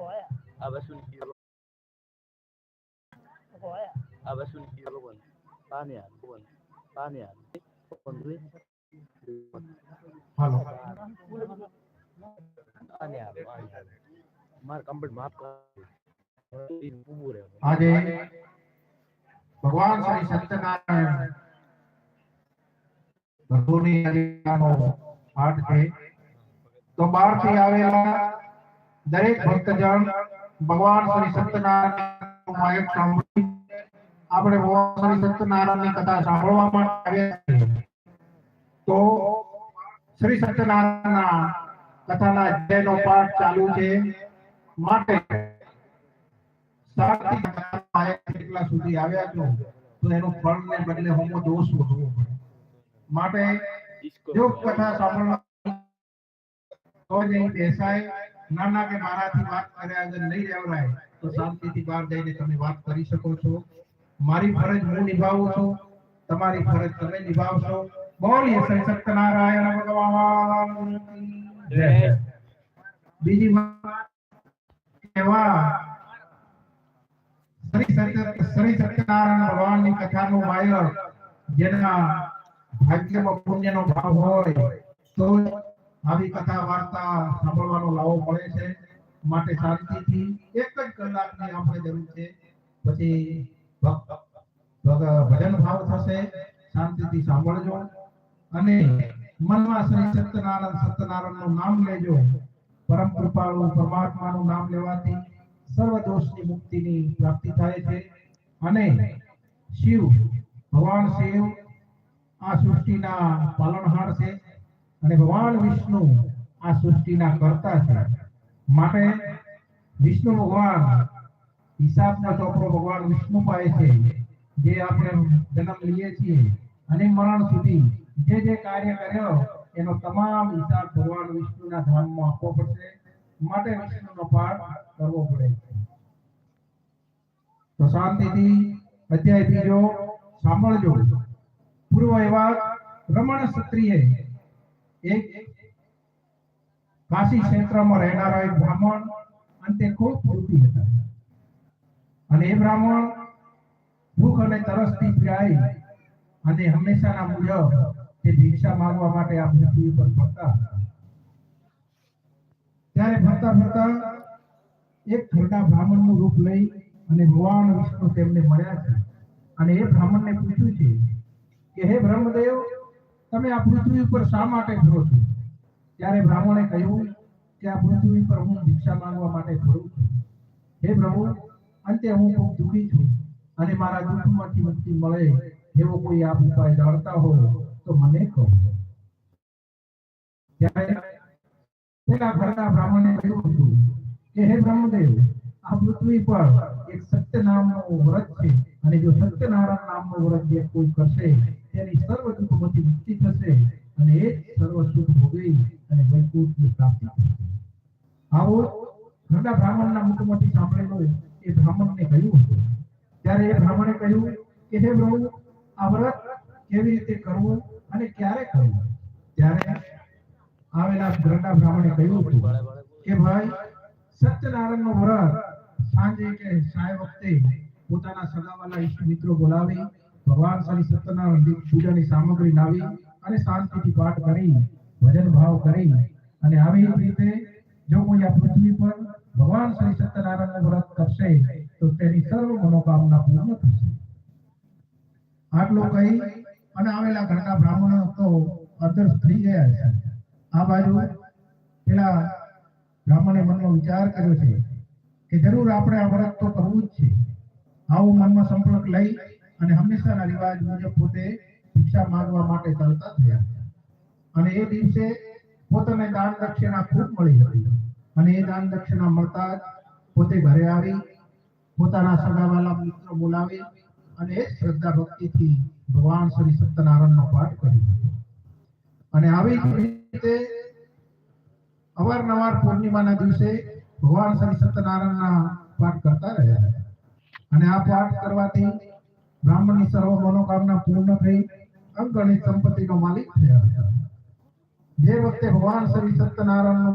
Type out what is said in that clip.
આ વસ્તુની દીવા ભગવાન પાન્યા ભગવાન પાન્યા ભગવાન જોઈ હાલો પાન્યા પાન્યા માર કમ્પ્લીટ માફ કર ઊભું રહે આજે ભગવાન શ્રી સત્યનારાયણ પ્રભુની અલિયાનો પાઠ છે તો બહારથી આવેલા દરેક ભક્તજન ભગવાન શ્રી સત્યનારાયણ સાંભળી આપણે ભગવાન શ્રી સત્યનારાયણની કથા સાંભળવા માટે આવ્યા છીએ. તો શ્રી સત્યનારાયણના કથાના અધ્યાયનો પાઠ ચાલુ છે. માટે કેટલા સુધી આવ્યા છો તો એનું ફળ ને બદલે હોમો દોષ પડે. માટે જો કથા સાંભળવા તો નહીં બેસાય. નાના કે મારાથી વાત કર્યા વગર નહીં રહેવરાય તો શાંતિથી બહાર જઈને તમે વાત કરી શકો છો. મારી ફરજ હું નિભાવું છું તમારી ફરજ તમે નિભાવશો. બોલીએ શ્રી સત્યનારાયણ ભગવાન. જય બીજી વાત એવા શ્રી સત્યનારાયણ ભગવાનની કથાનું વાયર જેના ભાગ્યમાં પુણ્યનો ભાવ હોય તો આવી કથા વાર્તા સાંભળવાનો લાવો મળે છે. માટે શાંતિથી એક જ કલાકની આપણે જરૂર છે. પછી ભજન ભાવ થશે. શાંતિથી સાંભળજો. અને મનમાં શ્રી સત્યનારાયણ, સત્યનારાયણનું નામ લેજો. પરમ કૃપાળુ પરમાત્માનું નામ લેવાથી સર્વ દોષની મુક્તિની પ્રાપ્તિ થાય છે. અને શિવ, ભગવાન શિવ આ સૃષ્ટિના પાલનહાર છે. અને ભગવાન વિષ્ણુ આ સૃષ્ટિના કર્તા છે. માટે વિષ્ણુ ભગવાન હિસાબનો ચોપડો ભગવાન વિષ્ણુ પાસે છે. જે આપણે જન્મ લઈએ છીએ અને મરણ સુધી જે જે કાર્ય કર્યો, એનો તમામ હિસાબ ભગવાન વિષ્ણુના ધામમાં આપવો પડશે. માટે વિષ્ણુનો પાઠ કરવો પડે છે. તો શાંતિથી અધ્યાય બીજો સાંભળજો. પૂર્વ એવા રમણ ક્ષત્રિય એક કાશી ક્ષેત્રમાં રહેનારા એક બ્રાહ્મણ અને તે ખૂબ ભૂખી હતા. અને એ બ્રાહ્મણ ભૂખ અને તરસથી પીડાઈ અને હંમેશાના મુજબ તે ભિક્ષા માંગવા માટે આ પૃથ્વી ઉપર ફરતા ત્યારે ફરતા ફરતા એક ઘરડા બ્રાહ્મણનું રૂપ લઈ અને ભગવાન વિષ્ણુ તેમને મળ્યા છે. અને એ બ્રાહ્મણને પૂછ્યું છે કે, હે બ્રહ્મદેવ તમે આ પૃથ્વી ઉપર શા માટે ફરો છો? ત્યારે બ્રાહ્મણે કહ્યું કે આ પૃથ્વી પર હું ભિક્ષા માંગવા માટે ફરું છું. હે પ્રભુ, અંતે હું ખૂબ દુઃખી છું અને મારા દુઃખમાંથી મુક્તિ મળે એવો કોઈ આપ ઉપાય જાણતા હો તો મને કહો. પેલા ઘરના બ્રાહ્મણે કહ્યું હતું કે હે બ્રહ્મદેવ, આ પૃથ્વી પર એક સત્ય નામનું વ્રત છે અને જો સત્યનારાયણ નામનું વ્રત જે કોઈ કરશે તેની સર્વ દુઃખમાંથી મુક્તિ થશે અને એ સર્વ સુખ ભોગવી અને વૈકુંઠની પ્રાપ્તિ આવો ઘરડા બ્રાહ્મણના મુખમાંથી સાંભળેલો એ બ્રાહ્મણને કહ્યું હતું. ત્યારે એ બ્રાહ્મણે કહ્યું કે, હે પ્રભુ, આ વ્રત કેવી રીતે કરવું અને ક્યારે કરવું? ત્યારે આવેલા ઘરડા બ્રાહ્મણે કહ્યું હતું કે, ભાઈ, સત્યનારાયણનો વ્રત સાંજે કે સાય વખતે પોતાના સગાવાલા ઈષ્ટ મિત્રો બોલાવી ભગવાન શ્રી સત્યનારાયણ પૂજાની સામગ્રી લાવી અને શાંતિથી પાઠ કરી, ભજન ભાવ કરી અને આવી રીતે જો કોઈ આ પૃથ્વી પર ભગવાન શ્રી સત્યનારાયણનું વ્રત કરશે, તો તેની સર્વ મનોકામના પૂર્ણ થશે. આટલું કહી અને આવેલા ઘરના બ્રાહ્મણો તો અદર્શ થઈ ગયા છે. આ બાજુ પેલા બ્રાહ્મણે મનનો વિચાર કર્યો છે કે જરૂર આપણે આ વ્રત તો કરવું જ છે. આવું મનમાં સંપર્ક લઈ અને હંમેશાના રિવાજ મુજબ પોતે ભિક્ષા માંગવા માટે ચાલતા થયા. અને એ દિવસે પોતાને દાન દક્ષિણા ખૂબ મળી હતી. અને એ દાન દક્ષિણા મળતા જ પોતે ઘરે આવી, પોતાના સગાવાલા મિત્રો બોલાવી અને એ શ્રદ્ધા ભક્તિથી ભગવાન શ્રી સત્યનારાયણનો પાઠ કર્યો અને આવી રીતે અવારનવાર પૂર્ણિમાના દિવસે ભગવાન શ્રી સત્યનારાયણના પાઠ કરતા રહ્યા અને આ પાઠ કરવાથી બ્રાહ્મણની સર્વ મનોકામના પૂર્ણ થઈ અંગણિત સંપત્તિનો માલિક થયા જે વખતે ભગવાન શ્રી સત્યનારાયણનો